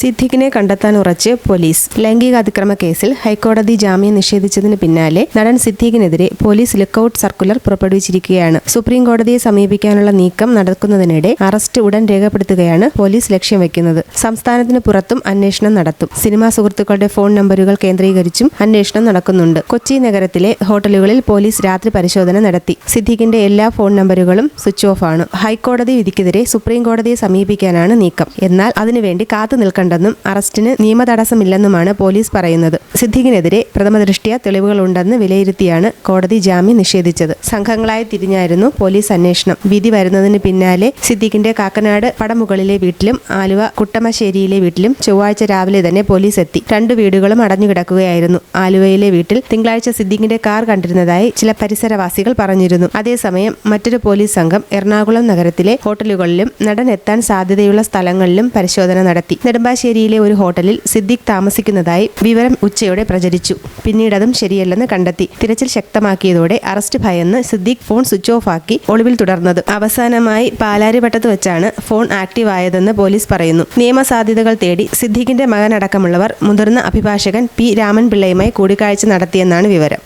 സിദ്ദിഖിനെ കണ്ടെത്താൻ ഉറച്ച് പോലീസ്. ലൈംഗിക അതിക്രമ കേസിൽ ഹൈക്കോടതി ജാമ്യം നിഷേധിച്ചതിന് പിന്നാലെ നടൻ സിദ്ദീഖിനെതിരെ പോലീസ് ലുക്കൌട്ട് സർക്കുലർ പുറപ്പെടുവിച്ചിരിക്കുകയാണ്. സുപ്രീം കോടതിയെ സമീപിക്കാനുള്ള നീക്കം നടക്കുന്നതിനിടെ അറസ്റ്റ് ഉടൻ രേഖപ്പെടുത്തുകയാണ് പോലീസ് ലക്ഷ്യം വെക്കുന്നത് സംസ്ഥാനത്തിന് പുറത്തും അന്വേഷണം നടത്തും. സിനിമാ സുഹൃത്തുക്കളുടെ ഫോൺ നമ്പറുകൾ കേന്ദ്രീകരിച്ചും അന്വേഷണം നടക്കുന്നുണ്ട്. കൊച്ചി നഗരത്തിലെ ഹോട്ടലുകളിൽ പോലീസ് രാത്രി പരിശോധന നടത്തി. സിദ്ദീഖിന്റെ എല്ലാ ഫോൺ നമ്പറുകളും സ്വിച്ച് ഓഫ് ആണ്. ഹൈക്കോടതി വിധിക്കെതിരെ സുപ്രീം കോടതിയെ സമീപിക്കാനാണ് നീക്കം. എന്നാൽ അതിനുവേണ്ടി കാത്തു നിൽക്കണ്ടെന്നും അറസ്റ്റിന് നിയമതടസ്സമില്ലെന്നുമാണ് പോലീസ് പറയുന്നത്. സിദ്ദിഖിനെതിരെ പ്രഥമദൃഷ്ട്യാ തെളിവുകളുണ്ടെന്ന് വിലയിരുത്തിയാണ് കോടതി ജാമ്യം നിഷേധിച്ചത്. സംഘങ്ങളായി തിരിഞ്ഞായിരുന്നു പോലീസ് അന്വേഷണം. വിധി വരുന്നതിന് പിന്നാലെ സിദ്ദിഖിന്റെ കാക്കനാട് പടമുകളിലെ വീട്ടിലും ആലുവ കുട്ടമശ്ശേരിയിലെ വീട്ടിലും ചൊവ്വാഴ്ച രാവിലെ തന്നെ പോലീസ് എത്തി. രണ്ടു വീടുകളും അടഞ്ഞുകിടക്കുകയായിരുന്നു. ആലുവയിലെ വീട്ടിൽ തിങ്കളാഴ്ച സിദ്ദിഖിന്റെ കാർ കണ്ടിരുന്നതായി ചില പരിസരവാസികൾ പറഞ്ഞിരുന്നു. അതേസമയം മറ്റൊരു പോലീസ് സംഘം എറണാകുളം നഗരത്തിലെ ഹോട്ടലുകളിലും നടൻ എത്താൻ സാധ്യതയുള്ള സ്ഥലങ്ങളിലും പരിശോധന നടത്തി. നെടുമ്പാശ്ശേരിയിലെ ഒരു ഹോട്ടലിൽ സിദ്ദിഖ് താമസിക്കുന്നതായി വിവരം ഉച്ചയോടെ പ്രചരിച്ചു. പിന്നീട് അതും ശരിയല്ലെന്ന് കണ്ടെത്തി. തിരച്ചിൽ ശക്തമാക്കിയതോടെ അറസ്റ്റ് ഭയന്ന് സിദ്ദിഖ് ഫോൺ സ്വിച്ച് ഓഫ് ആക്കി ഒളിവിൽ തുടർന്നത്. അവസാനമായി പാലാരിവട്ടത്ത് വെച്ചാണ് ഫോൺ ആക്റ്റീവ് ആയതെന്ന് പോലീസ് പറയുന്നു. നിയമസാധ്യതകൾ തേടി സിദ്ദിഖിന്റെ മകനടക്കമുള്ളവർ മുതിർന്ന അഭിഭാഷകൻ പി രാമൻപിള്ളയുമായി കൂടിക്കാഴ്ച നടത്തിയെന്നാണ് വിവരം.